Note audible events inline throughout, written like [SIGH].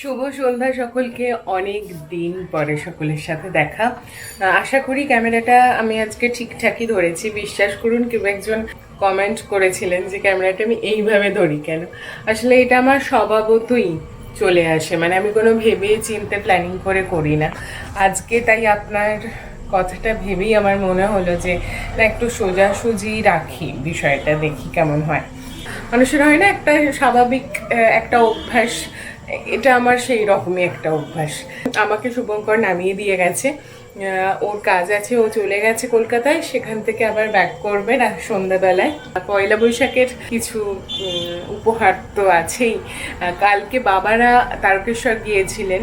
শুভ সন্ধ্যা সকলকে, অনেক দিন পরে সকলের সাথে দেখা। আশা করি ক্যামেরাটা আমি আজকে ঠিকঠাকই ধরেছি। বিশ্বাস করুন, কেউ একজন কমেন্ট করেছিলেন যে ক্যামেরাটা আমি এইভাবে ধরি কেন? আসলে এটা আমার স্বভাবতই চলে আসে। মানে আমি কোনো ভেবে চিন্তে প্ল্যানিং করে করি না। আজকে তাই আপনার কথাটা ভেবেই আমার মনে হলো যে, না, একটু সোজাসুজি রাখি বিষয়টা, দেখি কেমন হয়। মানুষের হয় না একটা স্বাভাবিক একটা অভ্যাস এটা আমার সেই রকমই একটা অভ্যাস। আমাকে শুভঙ্কর নামিয়ে দিয়ে গেছে। ওর কাজ আছে, ও চলে গেছে কলকাতায়, সেখান থেকে আবার ব্যাক করবে না সন্ধ্যাবেলায়। পয়লা বৈশাখের কিছু উপহার তো আছেই। কালকে বাবারা তারকেশ্বর গিয়েছিলেন।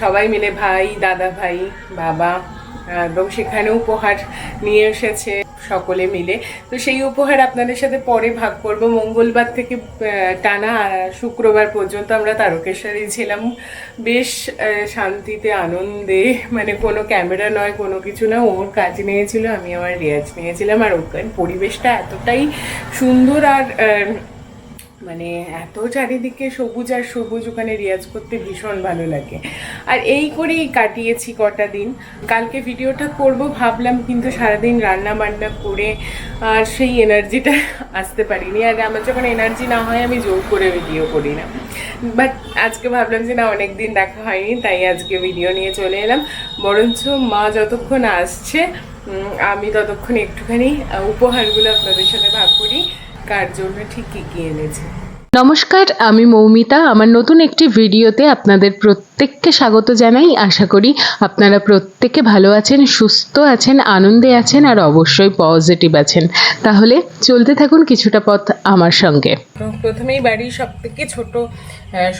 সবাই মিলে ভাই, দাদা ভাই, বাবা এবং সেখানে উপহার নিয়ে এসেছে। সকলে মিলে। তো সেই উপহার আপনাদের সাথে পরে ভাগ করব। মঙ্গলবার থেকে টানা শুক্রবার পর্যন্ত আমরা তারকেশ্বরী ছিলাম। বেশ শান্তিতে, আনন্দে মানে কোনো ক্যামেরা নয়, কোনো কিছু না। ওর কাজ নিয়েছিল, আমি আমার রেয়াজ নিয়েছিলাম। আর ওখানে পরিবেশটা এতটাই সুন্দর আর মানে এত চারিদিকে সবুজ আর সবুজ ওখানে রিয়াজ করতে ভীষণ ভালো লাগে। আর এই করেই কাটিয়েছি কটা দিন। কালকে ভিডিওটা করব, ভাবলাম কিন্তু সারাদিন রান্না বান্না করে আর সেই এনার্জিটা আসতে পারিনি। আর আমার যখন এনার্জি না হয়, আমি জোর করে ভিডিও করি না। বাট আজকে ভাবলাম যে না অনেক দিন দেখা হয়নি, তাই আজকে ভিডিও নিয়ে চলে এলাম। বরঞ্চ মা যতক্ষণ আসছে আমি ততক্ষণ একটুখানি উপহারগুলো আপনাদের সাথে ভাগ করি। কার জন্য ঠিক কী কী এনেছে? নমস্কার আমি মৌমিতা। আমার নতুন একটি ভিডিওতে আপনাদের প্রত্যেককে স্বাগত জানাই। আশা করি আপনারা প্রত্যেকে ভালো আছেন সুস্থ আছেন আনন্দে আছেন আর অবশ্যই পজিটিভ আছেন। তাহলে চলতে থাকুন কিছুটা পথ আমার সঙ্গে। প্রথমেই বাড়ির সব থেকে ছোট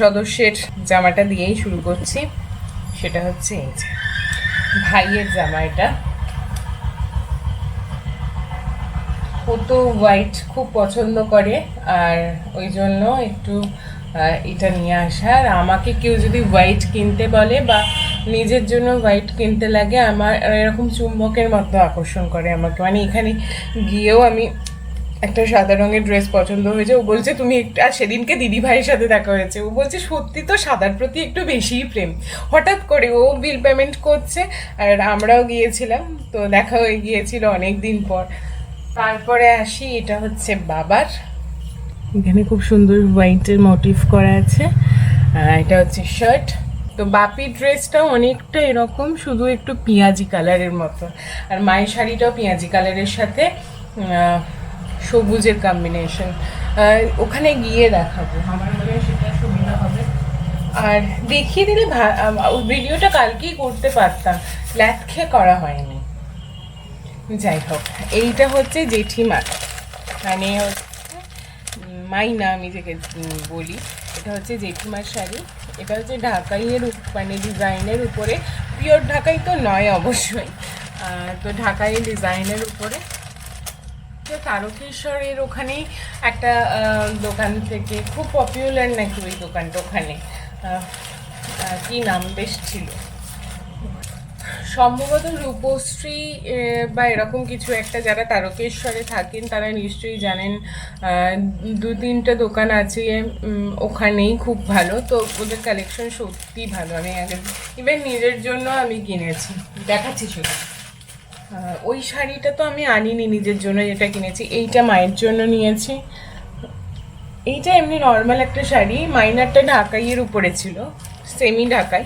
সদস্যের জামাটা দিয়েই শুরু করছি। সেটা হচ্ছে এই যে ভাইয়ের জামা এটা। ও তো হোয়াইট খুব পছন্দ করে, আর ওই জন্য একটু এটা নিয়ে আসা। আর আমাকে কেউ যদি হোয়াইট কিনতে বলে বা নিজের জন্য হোয়াইট কিনতে লাগে, আমার এরকম চুম্বকের মতো আকর্ষণ করে আমাকে। মানে এখানে গিয়েও আমি একটা সাদা রঙের ড্রেস পছন্দ হয়েছে। ও বলছে, তুমি একটু আর সেদিনকে দিদি ভাইয়ের সাথে দেখা হয়েছে। ও বলছে, সত্যি তো সাদার প্রতি একটু বেশিই প্রেম। হঠাৎ করে ও বিল পেমেন্ট করছে, আর আমরাও গিয়েছিলাম। তো দেখা হয়ে গিয়েছিল অনেক দিন পর। তারপরে আসি, এটা হচ্ছে বাবার। এখানে খুব সুন্দর হোয়াইটের মোটিভ করা আছে। এটা হচ্ছে শার্ট তো বাপি ড্রেসটাও অনেকটা এরকম, শুধু একটু পেঁয়াজি কালারের মতো। আর মায়ের শাড়িটাও পেঁয়াজি কালারের সাথে সবুজের কম্বিনেশন ওখানে গিয়ে দেখাবো। আমার মনে সেটা সুবিধা হবে। আর দেখিয়ে দিলে ভিডিওটা কালকেই করতে পারতাম। ল্যাথখে করা হয়নি। যাই হোক এইটা হচ্ছে জেঠিমার মানে হচ্ছে মাইনা আমি যেকে বলি এটা হচ্ছে জেঠিমার শাড়ি। এটা হচ্ছে ঢাকাইয়ের মানে ডিজাইনের উপরে। পিওর ঢাকাই তো নয় অবশ্যই। তো ঢাকাই ডিজাইনের উপরে। তো তারকেশ্বরের ওখানেই একটা দোকান থেকে খুব পপুলার নাকি ওই দোকানটা ওখানে? আহ, নাম বেশ ছিল? সম্ভবত রূপশ্রী বা এরকম কিছু একটা যারা তারকেশ্বরে থাকেন, তারা নিশ্চয়ই জানেন দু তিনটা দোকান আছে ওখানেই খুব ভালো। তো ওদের কালেকশন সত্যি ভালো। আমি আগে ইভেন নিজের জন্য আমি কিনেছি। দেখাচ্ছি শুধু ওই শাড়িটা তো আমি আনিনি নিজের জন্য যেটা কিনেছি। এইটা মায়ের জন্য নিয়েছি। এইটা এমনি নর্মাল একটা শাড়ি। মাইনারটা ঢাকাইয়ের উপরে ছিল সেমি ঢাকাই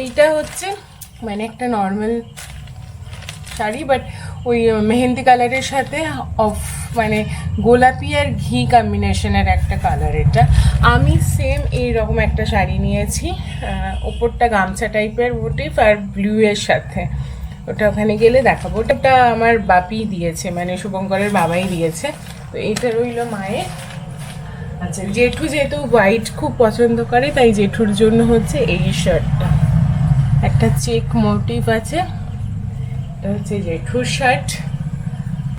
এইটা হচ্ছে মানে একটা নর্মাল শাড়ি বাট ওই মেহেন্দি কালারের সাথে অফ মানে গোলাপি আর ঘি কম্বিনেশনের একটা কালার এটা। আমি সেম এই রকম একটা শাড়ি নিয়েছি ওপরটা গামছা টাইপের মোটিভ আর ব্লু এর সাথে। ওটা ওখানে গেলে দেখাবো। ওটা আমার বাপি দিয়েছে মানে শুভঙ্করের বাবাই দিয়েছে। তো এটা রইল মায়ের। আচ্ছা জেঠু যেহেতু হোয়াইট খুব পছন্দ করে, তাই জেঠুর জন্য হচ্ছে এই শার্টটা একটা চেক মোটিভ আছে, এটা হচ্ছে জেঠুর শার্ট।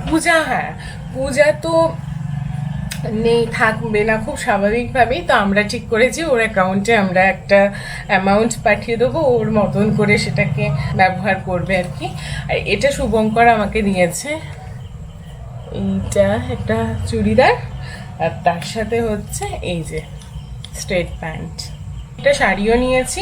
পূজা হ্যাঁ পূজা তো নেই, থাকবে না খুব স্বাভাবিকভাবেই, তো আমরা ঠিক করেছি, ওর অ্যাকাউন্টে আমরা একটা অ্যামাউন্ট পাঠিয়ে দেবো, ওর মতন করে সেটাকে ব্যবহার করবে আর কি। আর এটা শুভঙ্কর আমাকে দিয়েছে। এইটা একটা চুড়িদার, আর তার সাথে হচ্ছে এই যে স্ট্রেট প্যান্ট একটা শাড়িও নিয়েছি।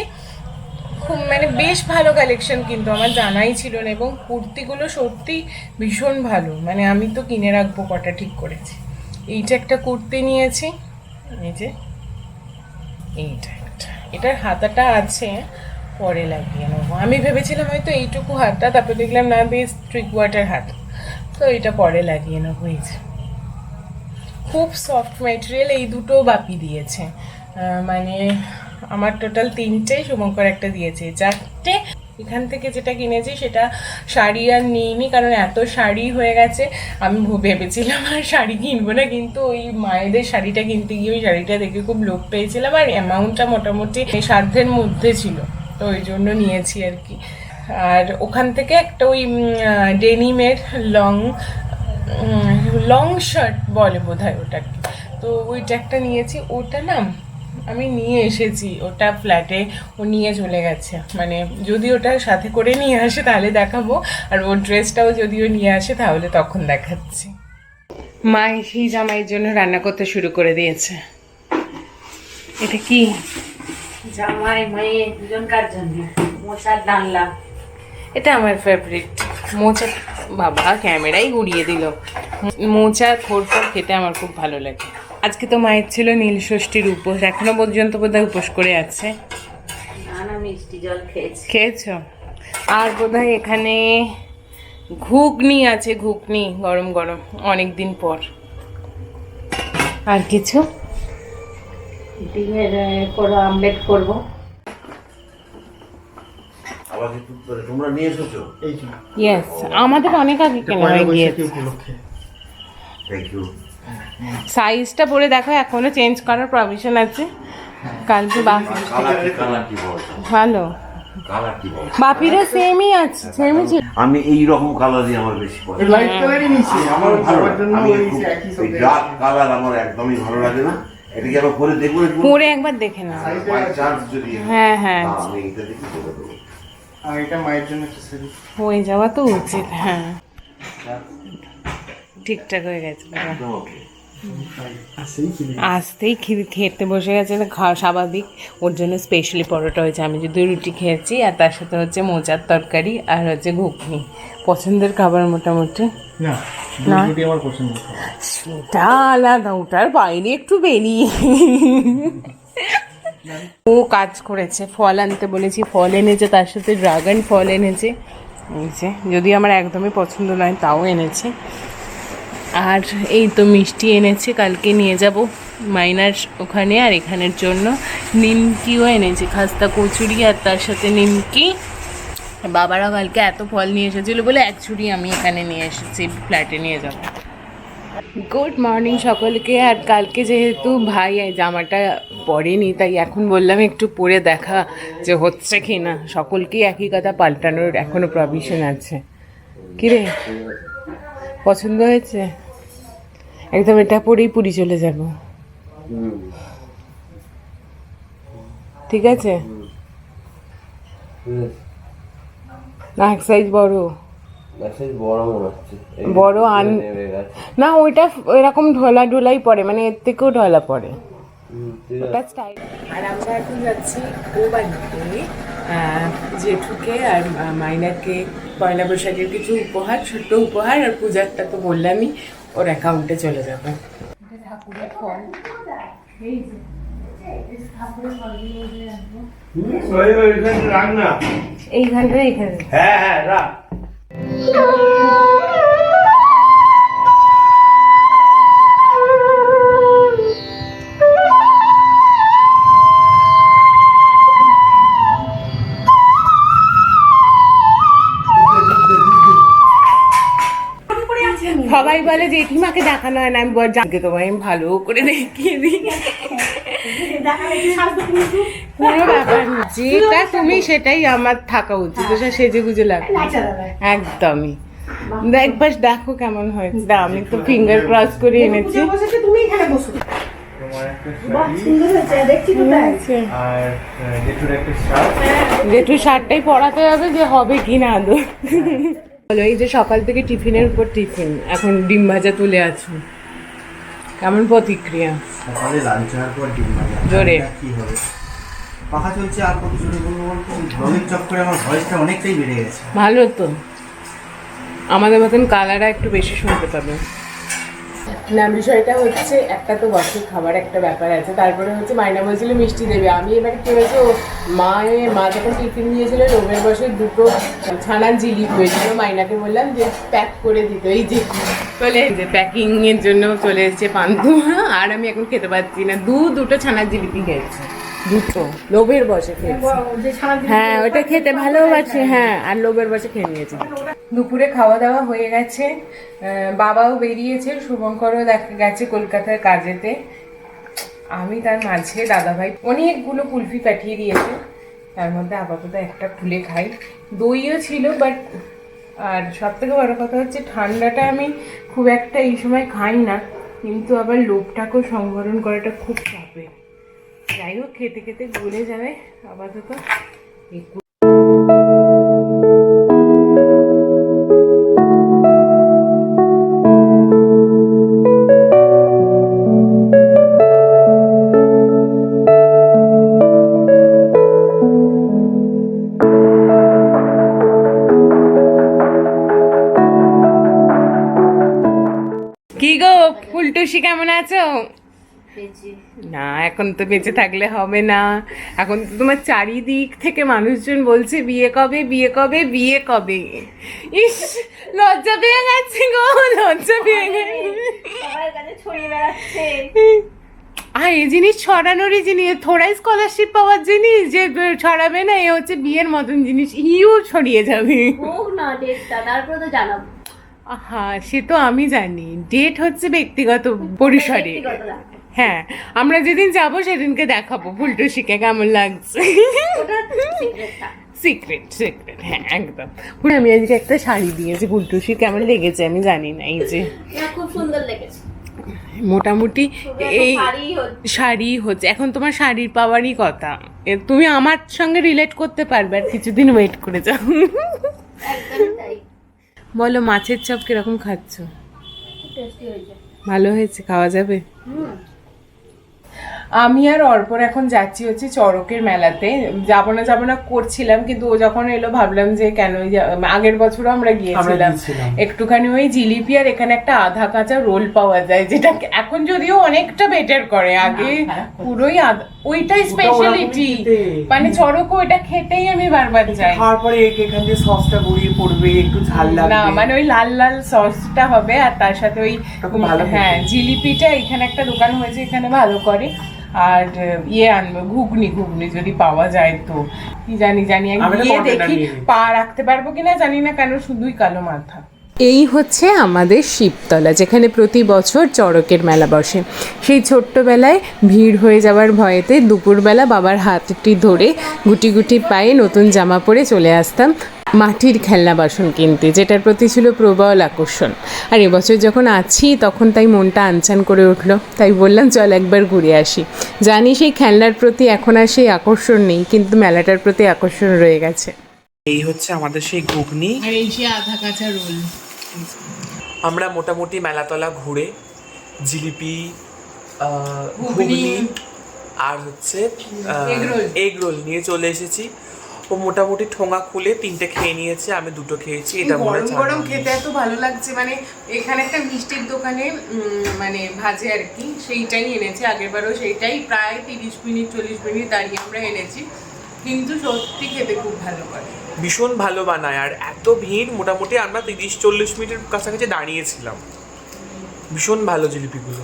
খুব মানে বেশ ভালো কালেকশন কিন্তু আমার জানাই ছিল না এবং কুর্তিগুলো সত্যি ভীষণ ভালো। মানে আমি তো কিনে রাখব কটা ঠিক করেছি। এইটা একটা কুর্তি নিয়েছি। এই যে, এইটা একটা এটার হাতাটা আছে, পরে লাগিয়ে নেব। আমি ভেবেছিলাম হয়তো এইটুকু হাতটা তারপর দেখলাম না, বেশ থ্রি কোয়ার্টার হাত। তো এটা পরে লাগিয়ে নেব, এই যে। খুব সফট ম্যাটেরিয়াল এই দুটো বাপি দিয়েছে। মানে আমার টোটাল তিনটে শুভঙ্কর একটা দিয়েছে। চারটে এখান থেকে যেটা কিনেছি সেটা শাড়ি আর নিইনি, কারণ এত শাড়ি হয়ে গেছে, আমি ভেবেছিলাম আর শাড়ি কিনবো না, কিন্তু ওই মায়েদের শাড়িটা কিনতে গিয়ে ওই শাড়িটা দেখে খুব লোভ পেয়েছিলাম আর অ্যামাউন্টটা মোটামুটি সাধ্যের মধ্যে ছিল, তো ওই জন্য নিয়েছি আর কি। আর ওখান থেকে একটা ওই ডেনিমের লং লং শার্ট বলে বোধ হয় ওটাকে, তো ওইটা একটা নিয়েছি, ওটা না আমি নিয়ে এসেছি ওটা ফ্ল্যাটে ও নিয়ে চলে গেছে। মানে যদি ওটা সাথে করে নিয়ে আসে তাহলে দেখাবো আর ওর ড্রেসটাও যদিও নিয়ে আসে তাহলে তখন দেখাচ্ছি। মা সেই জামাইয়ের জন্য রান্না করতে শুরু করে দিয়েছে। এটা কি? জামাই মায়ে দুজনকার জন্য? মোচার ডালনা এটা আমার ফেভারিট মোচা বাবা ক্যামেরাই গুড়িয়ে দিল। মোচা খোরফর খেতে আমার খুব ভালো লাগে। আজকে তো মায়ের ছিল নীল ষষ্ঠীর উপোস এখনও পর্যন্ত বোধহয় উপোস করে আছে। মিষ্টি জল খেয়েছি। খেয়েছো? আর বোধহয় এখানে ঘুগনি আছে ঘুগনি গরম গরম অনেক দিন পর। আর কিছু? ডিমের করো আমলেট করব। তোমরা নিয়ে এসেছ? ইয়েস আমাদের অনেক আগে কেনা হয়ে গিয়েছে। থ্যাংক ইউ সাইজটা পরে দেখো এখনও চেঞ্জ করার প্রভিশন আছে। কালকে বা কালার কি কালার কি বল। ভালো বাপিরও সেমই আছে সেমই ছিল। আমি এই রকম কালারই আমার বেশি পছন্দ। লাইট কালারই নিয়েছি আমার ভালো আমি ওই একটু একই এই ডার্ক কালার আমার একদমই ভালো লাগে না। এটাকে আবার পরে দেখব পরে একবার দেখে নাও। বাই চান্স যদি হ্যাঁ হ্যাঁ। আমি এটা দেখি বলে দেবো। আর এটা মায়ের জন্য একটা হয়ে যাওয়া তো উচিত হ্যাঁ। ঠিকঠাক হয়ে গেছে আসতেই খেতে বসে গেছে না খাওয়া স্বাভাবিক। ওর জন্য স্পেশালি পরোটা হয়েছে। আমি যদি রুটি খেয়েছি আর তার সাথে হচ্ছে মোচার তরকারি আর হচ্ছে ঘুগনি। পছন্দের খাবার মোটামুটি। সেটা আলাদা ওটার বাইরে একটু বেরিয়ে। ও কাজ করেছে ফল আনতে বলেছি ফল এনেছে তার সাথে ড্রাগন ফল এনেছে। এনেছে যদি আমার একদমই পছন্দ নয় তাও এনেছে। আর এই তো মিষ্টি এনেছে, কালকে নিয়ে যাব মাইনার ওখানে আর এখানের জন্য। নিমকিও এনেছে, খাস্তা কচুরি আর তার সাথে নিমকি। বাবারা কালকে এত ফল নিয়ে এসেছিল বলে এক ছুরি আমি এখানে নিয়ে এসেছি, ফ্ল্যাটে নিয়ে যাব। গুড মর্নিং সকলকে, আর কালকে যেহেতু ভাই জামাটা পরেনি, তাই এখন বললাম একটু পরে দেখা যে হচ্ছে কি না সকলকেই একই কথা পাল্টানোর এখনও প্রভিশন আছে। কিরে? পছন্দ হয়েছে? একদম এটা পরেই পুরী চলে যাব। ঠিক আছে? না এক সাইজ বড়। বড় আন- না ওইটা এরকম ঢোলা ঢোলাই পড়ে মানে এর থেকেও ঢলা পড়ে ওটা স্টাইল আর আমরা এখন যাচ্ছি ও বাড়িতে জেঠুকে আর মাইনাকে পয়লা বৈশাখের কিছু উপহার ছোট্ট উপহার আর পূজারটা তো বললামই। ওর অ্যাকাউন্টে চলে যাবে। এইখানটা এইখানে হ্যাঁ হ্যাঁ রাখ। সবাই বলে জেঠিমাকে দেখানো হয় না। আমি বল জানকে তোমায় আমি ভালো করে দেখিয়ে দিই। কোনো ব্যাপার যেটা তুমি সেটাই আমার থাকা উচিত সেজে গুজে লাগবে। একদমই। একবার দেখো কেমন হয়েছে। আমি তো ফিঙ্গার ক্রস করে এনেছি। শাড়ি আর আহ, জেঠুর শার্টটাই পরাতে হবে যে হবে কি না আদৌ। বলো এই যে সকাল থেকে টিফিনের উপর টিফিন এখন ডিম ভাজা তুলে আছো। কেমন প্রতিক্রিয়া? সকালে লাঞ্চ হওয়ার পর ডিম ভাজা। জোরে। কি হবে? পাখা চলছে আর কত জোরে বলব বলতো? রঙের চক্করে আমার ভয়েসটা অনেকটাই বেড়ে গেছে। ভালো তো। আমাদের মতন কালারা একটু বেশি শুনতে পাবে না, বিষয়টা হচ্ছে একটা তো বছর খাবার একটা ব্যাপার আছে। তারপরে হচ্ছে মাইনা বলছিল মিষ্টি দেবে। আমি এবার কি হয়েছে মায়ে, মা যখন টিফিন নিয়েছিল রোমের বসে দুটো ছানার জিলি হয়েছিল মাইনাকে বললাম যে প্যাক করে দিত। এই যে চলে যে প্যাকিংয়ের জন্য চলে এসেছে পান্তু আর আমি এখন খেতে পারছি না। দু, দুটো ছানার জিলিপি খেয়েছি। দুটো, লোভের বসে খেয়েছি। হ্যাঁ ওটা খেতে ভালোবাসে হ্যাঁ আর লোভের বসে খেয়ে নিয়েছি দুপুরে খাওয়া দাওয়া হয়ে গেছে বাবাও বেরিয়েছে, শুভঙ্করও দেখা গেছে কলকাতার কাজেতে। আমি তার মাঝে দাদাভাই, অনেকগুলো কুলফি পাঠিয়ে দিয়েছে। তার মধ্যে আপাতত একটা খুলে খাই। দইও ছিল বাট আর সব থেকে বড় কথা হচ্ছে ঠান্ডাটা আমি খুব একটা এই সময় খাই না, কিন্তু আবার লোভটাকেও সংবরণ করাটা খুব চাপের। যাই হোক খেতে খেতে গলে যাবে আপাতত। না এখন তো বেঁচে থাকলে হবে না। এখন তো তোমার চারিদিক থেকে মানুষজন বলছে বিয়ে কবে বিয়ে কবে বিয়ে কবে? ইস লজ্জা পেয়ে গেছে গো লজ্জা পেয়ে গেছে। আর এই জিনিস ছড়ানোরই জিনিস থোড়াই স্কলারশিপ পাওয়ার জিনিস যে ছড়াবে না এ হচ্ছে বিয়ের মতন জিনিস ইউ ছড়িয়ে যাবে। হোক না তারপরে তো জানাব। আহা সে তো আমি জানি। ডেট হচ্ছে ব্যক্তিগত পরিসরে। হ্যাঁ আমরা যেদিন যাব সেদিনকে দেখাবো। ফুলটুসিকে কেমন লাগছে। সিক্রেট সিক্রেট হ্যাঁ একদম। পুরো আমি আজকে একটা শাড়ি দিয়েছি ফুলটুসি কেমন লেগেছে আমি জানি না এই যে। খুব সুন্দর লেগেছে। মোটামুটি এই শাড়ি হচ্ছে। এখন তোমার শাড়ির পাওয়ারই কথা। তুমি আমার সঙ্গে রিলেট করতে পারবে আর কিছুদিন ওয়েট করে যাও। বলো মাছের চপ কীরকম খাচ্ছ? ভালো হয়েছে? খাওয়া যাবে? হুম। আমি আর অর্পর এখন যাচ্ছি হচ্ছে চড়কের মেলাতে। যাব না যাব না করছিলাম কিন্তু ও যখন এলো ভাবলাম যে কেন আগের বছরও আমরা গিয়েছিলাম। একটুখানি ওই জিলিপি আর এখানে একটা আধা কাঁচা রোল পাওয়া যায় যেটা এখন যদিও অনেকটা বেটার করে। আগে পুরোই আধা- ওইটাই স্পেশালিটি মানে চড়কও ওইটা খেতেই আমি বারবার যাই খাওয়ার পরে এখান দিয়ে সসটা গড়িয়ে পড়বে একটু ঝাল লাগবে। না মানে ওই লাল লাল সসটা হবে আর তার সাথে ওই হ্যাঁ জিলিপিটা এখানে একটা দোকান হয়েছে এখানে ভালো করে। আর ইয়ে আনব ঘুগনি ঘুগনি যদি পাওয়া যায় তো। কি জানি জানি গিয়ে দেখি পা রাখতে পারব কিনা জানি না কেন শুধুই কালো মাথা। এই হচ্ছে আমাদের শিবতলা যেখানে প্রতি বছর চড়কের মেলা বসে। সেই ছোট্টবেলায় ভিড় হয়ে যাওয়ার ভয়েতে দুপুরবেলা বাবার হাতটি ধরে গুটি গুটি পায়ে নতুন জামা পরে চলে আসতাম। মাটির খেলনা বাসন কিনতে যেটার প্রতি ছিল প্রবল আকর্ষণ। আর এবছর যখন আছি তখন তাই মনটা আনচান করে উঠল। তাই বললাম চল একবার ঘুরে আসি। জানি সেই খেলনার প্রতি এখন আর সেই আকর্ষণ নেই কিন্তু মেলাটার প্রতি আকর্ষণ রয়ে গেছে। এই হচ্ছে আমাদের সেই ঘুগনি। আর এই সে আধা কাঁচা রোল। আমরা মোটামুটি মেলাতলা ঘুরে জিলিপি ঘুগনি, আর হচ্ছে। এগ রোল নিয়ে চলে এসেছি। ও মোটামুটি ঠোঙা খুলে তিনটে খেয়ে নিয়েছে আমি দুটো খেয়েছি এটা গরম গরম খেতে এত ভালো লাগছে মানে এখানে একটা মিষ্টির দোকানে মানে ভাজে আর কি সেইটাই এনেছে আগেরবারও সেইটাই প্রায় তিরিশ মিনিট চল্লিশ মিনিট দাঁড়িয়ে আমরা এনেছি কিন্তু সত্যি খেতে খুব ভালো করে। ভীষণ ভালো বানায় আর এত ভিড় মোটামুটি আমরা তিরিশ চল্লিশ মিনিটের কাছাকাছি দাঁড়িয়েছিলাম। ভীষণ ভালো জিলিপিগুলো।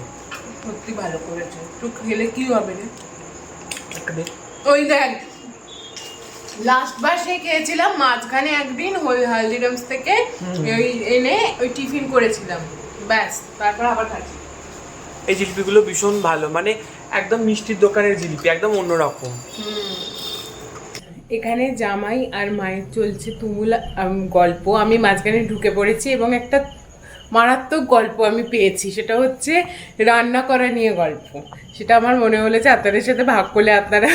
সত্যি ভালো করেছে একটু খেলে কি হবে রে। ওই দেখ লাস্ট বার সে খেয়েছিলাম মাঝখানে একদিন ওই হালদিরামস থেকে ওই এনে ওই টিফিন করেছিলাম। ব্যাস তারপর আবার খাচ্ছি। এই জিলিপিগুলো ভীষণ ভালো মানে একদম মিষ্টির দোকানের জিলিপি একদম অন্যরকম। এখানে জামাই আর মায়ের চলছে তুমুল গল্প। আমি মাঝখানে ঢুকে পড়েছি এবং একটা মারাত্মক গল্প আমি পেয়েছি। সেটা হচ্ছে রান্না করা নিয়ে গল্প। সেটা আমার মনে হলো যে আপনাদের সাথে ভাগ করলে আপনারা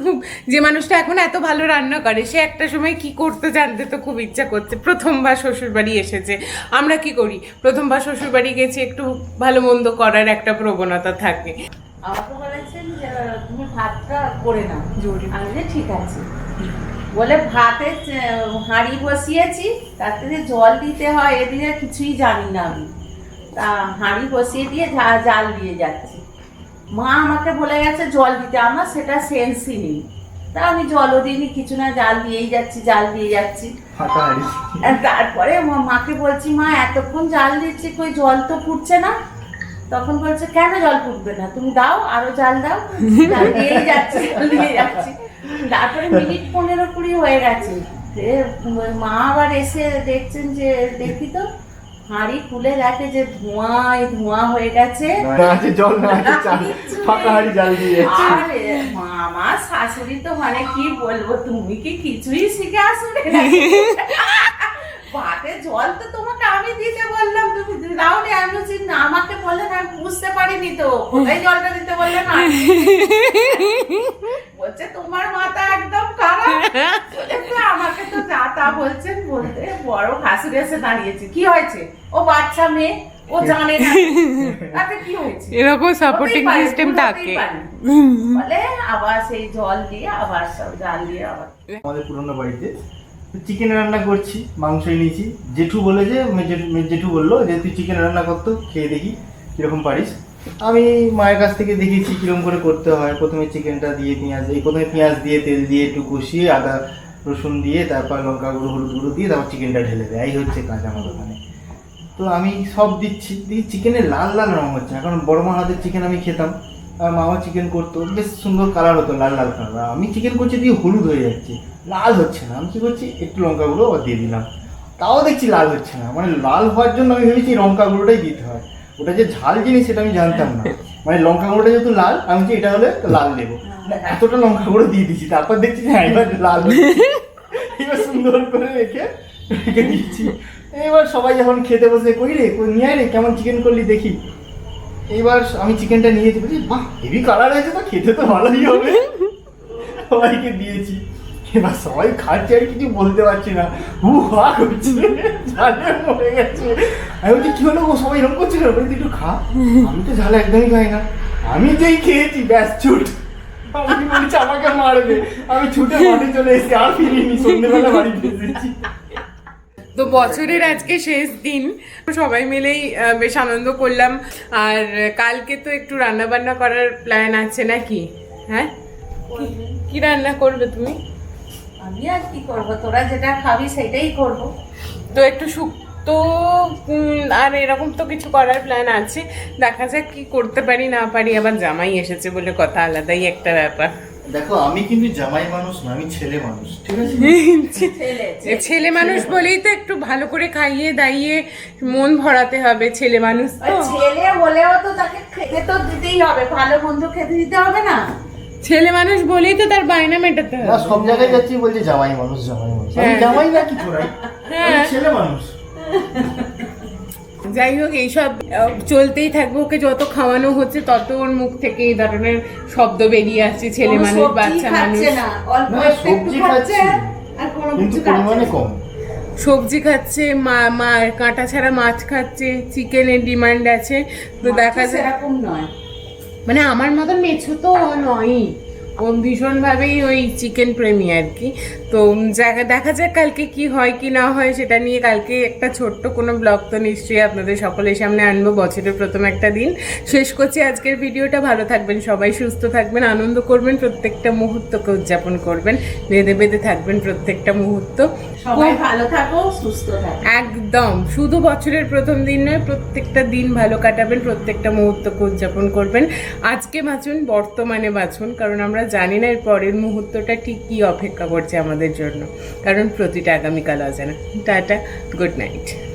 খুব যে মানুষটা এখন এত ভালো রান্না করে সে একটা সময় কি করতে জানতে তো খুব ইচ্ছা করছে। প্রথমবার শ্বশুরবাড়ি এসেছে। আমরা কি করি? প্রথমবার শ্বশুরবাড়ি গেছি একটু ভালো মন্দ করার একটা প্রবণতা থাকে। আমাকে বলেছেন যে তুমি ভাতটা করে নাও। যে ঠিক আছে। বলে ভাতে হাঁড়ি বসিয়েছি তাতে যে জল দিতে হয় এদিকে কিছুই জানি না আমি। তা হাঁড়ি বসিয়ে দিয়ে জাল দিয়ে যাচ্ছি। মা আমাকে বলে গেছে জল দিতে আমার সেটা সেন্সই নেই। তা আমি জলও দিইনি কিছু না জাল দিয়েই যাচ্ছি জাল দিয়ে যাচ্ছি। তারপরে মাকে বলছি মা এতক্ষণ জাল দিচ্ছি কই জল তো ফুটছে না? তখন বলছে কেন জল ফুটবে না? তুমি দাও আরও জাল দাও। জাল দিয়েই যাচ্ছি জাল দিয়ে যাচ্ছি। তারপরে মিনিট পনেরো কুড়ি হয়ে গেছে। মা আবার এসে দেখছেন যে দেখি তো হাঁড়ি খুলে দেখে যে ধোঁয়া ধোঁয়া হয়ে গেছে। না জল না ফাঁকা হাড়ি জাল দিয়ে। মামা শাশুড়ি তো মানে কি বলব তুমি কি কিছুই শিখে আসবে [LAUGHS] ভাতে জল তো তোমাকে আমি দিতে বললাম তুমি দাও নি আমি বলছি না আমাকে বললেন আমি বুঝতে পারিনি তো। কোথায় জলটা দিতে বললেন না। বলছে তোমার মাথা একদম খারাপ। আমাকে তো যা তা বলছেন বলতে বড় শাশুড়ি এসে দাঁড়িয়েছে। কি হয়েছে? ও বাচ্চা মেয়ে ও জানে না। তাতে কি হয়েছে? এরকম সাপোর্টিং সিস্টেম থাকে। বলে আবার সেই জল দিয়ে আবার সব জাল দিয়ে আবার আমাদের পুরোনো বাড়িতে চিকেন রান্না করছি মাংস এনেছি জেঠু বলে যে জেঠু বলল যে, তুই চিকেন রান্না করতো খেয়ে দেখি কীরকম পারিস। আমি মায়ের কাছ থেকে দেখেছি কীরকম করে করতে হয়। প্রথমে চিকেনটা দিয়ে পেঁয়াজ এই প্রথমে পেঁয়াজ দিয়ে, তেল দিয়ে একটু কষিয়ে, আদা, রসুন দিয়ে, তারপর লঙ্কা গুঁড়ো, হলুদ গুঁড়ো দিয়ে তারপর চিকেনটা ঢেলে দেয়। এই হচ্ছে কাজ আমার ওখানে। তো আমি সব দিচ্ছি। দিয়ে চিকেনের লাল লাল রঙ হচ্ছে। এখন বড় মা হাতের চিকেন আমি খেতাম। মামা চিকেন করতো বেশ সুন্দর কালার হতো লাল লাল কালার আমি চিকেন করছি দিয়ে হলুদ হয়ে যাচ্ছে লাল হচ্ছে না। আমি কি করছি একটু লঙ্কা গুঁড়ো দিয়ে দিলাম। তাও দেখছি লাল হচ্ছে না। মানে লাল হওয়ার জন্য আমি ভেবেছি লঙ্কা গুঁড়োটাই দিতে হয়। ওটা যে ঝাল জিনিস সেটা আমি জানতাম না। মানে লঙ্কা গুঁড়োটা যেহেতু লাল আমি বলছি এটা হলে লাল দেবো। না, এতটা লঙ্কা গুঁড়ো দিয়ে দিচ্ছি তারপর দেখছি হ্যাঁ এবার লাল। এবার সুন্দর করে রেখে রেখে দিচ্ছি এবার সবাই যখন খেতে বসে কই রে নিয়ে রে কেমন চিকেন করলি দেখি। এবার আমি চিকেনটা নিয়েছি বলছি, বাহ হেভি কালার হয়েছে তো, খেতে তো ভালোই হবে। সবাইকে দিয়েছি। এবার সবাই খাচ্ছে আর কিছু বলতে পারছি না। হু হা করছে, ঝালে মরে গেছে। আমি বলছি, কি হলো গো, সবাই এরকম করছে বলছি, একটু খা। আমি তো ঝাল একদমই খাই না। আমি যেই খেয়েছি, ব্যাস, ছুট। আমাকে মারবে। আমি ছুটে মাঠে চলে এসেছি, আর ফিরিনি সন্ধ্যেবেলা বাড়িতে এসেছি। তো বছরের আজকে শেষ দিন। সবাই মিলেই বেশ আনন্দ করলাম। আর কালকে তো একটু রান্না বান্না করার প্ল্যান আছে নাকি? হ্যাঁ? কি- রান্না করবে তুমি? আমি আর কি করব? তোরা যেটা খাবি সেটাই করব। তো একটু শুক্তো আর এরকম তো কিছু করার প্ল্যান আছে। দেখা যাক কি করতে পারি না পারি। আবার জামাই এসেছে বলে কথা আলাদাই একটা ব্যাপার। দেখো আমি কিন্তু জামাই মানুষ না আমি ছেলে মানুষ ঠিক আছে? ছেলে মানুষ বলেই তো একটু ভালো করে খাইয়ে দাইয়ে মন ভরাতে হবে ছেলে মানুষ তো। ছেলে হলেও তো তাকে খেতে তো দিতেই হবে ভালো মন্দ খেতে দিতে হবে না। ছেলে মানুষ বলেই তো তার বায়না মেটাতে হবে। সব জায়গায় যাচ্ছি বলছে জামাই মানুষ জামাই মানুষ। হ্যাঁ। জামাই না কি তোরাই হ্যাঁ। ছেলে মানুষ। যাই হোক এইসব চলতেই থাকবে। ওকে যত খাওয়ানো হচ্ছে তত ওর মুখ থেকে এই ধরনের শব্দ বেরিয়ে আসছে ছেলে মানুষ সবজি বাচ্চা মানুষ। সবজি খাচ্ছে মা মা কাঁটা ছাড়া মাছ খাচ্ছে চিকেনের ডিমান্ড আছে। তো দেখা যায় সেরকম নয়। মানে আমার মতন মেছো তো নয়ই। ও ভীষণভাবেই ওই চিকেন প্রেমী আর কি। তো জায়গা দেখা যাক কালকে কি হয় কি না হয় সেটা নিয়ে কালকে একটা ছোট্ট কোনো ব্লগ তো নিশ্চয়ই আপনাদের সকলের সামনে আনব, বছরের প্রথম একটা দিন। শেষ করছি আজকের ভিডিওটা। ভালো থাকবেন সবাই, সুস্থ থাকবেন, আনন্দ করবেন, প্রত্যেকটা মুহূর্তকে উদযাপন করবেন। বেঁধে বেঁধে থাকবেন প্রত্যেকটা মুহূর্ত। সবাই ভালো থাকো, সুস্থ থাকো। একদম। শুধু বছরের প্রথম দিন নয়, প্রত্যেকটা দিন ভালো কাটাবেন, প্রত্যেকটা মুহূর্তকে উদযাপন করবেন। আজকে বাঁচুন, বর্তমানে বাঁচুন, কারণ আমরা জানি না এর পরের মুহূর্তটা ঠিক কী অপেক্ষা করছে আমাদের জন্য। কারণ প্রতিটা আগামীকাল অজানা। Tata, good night.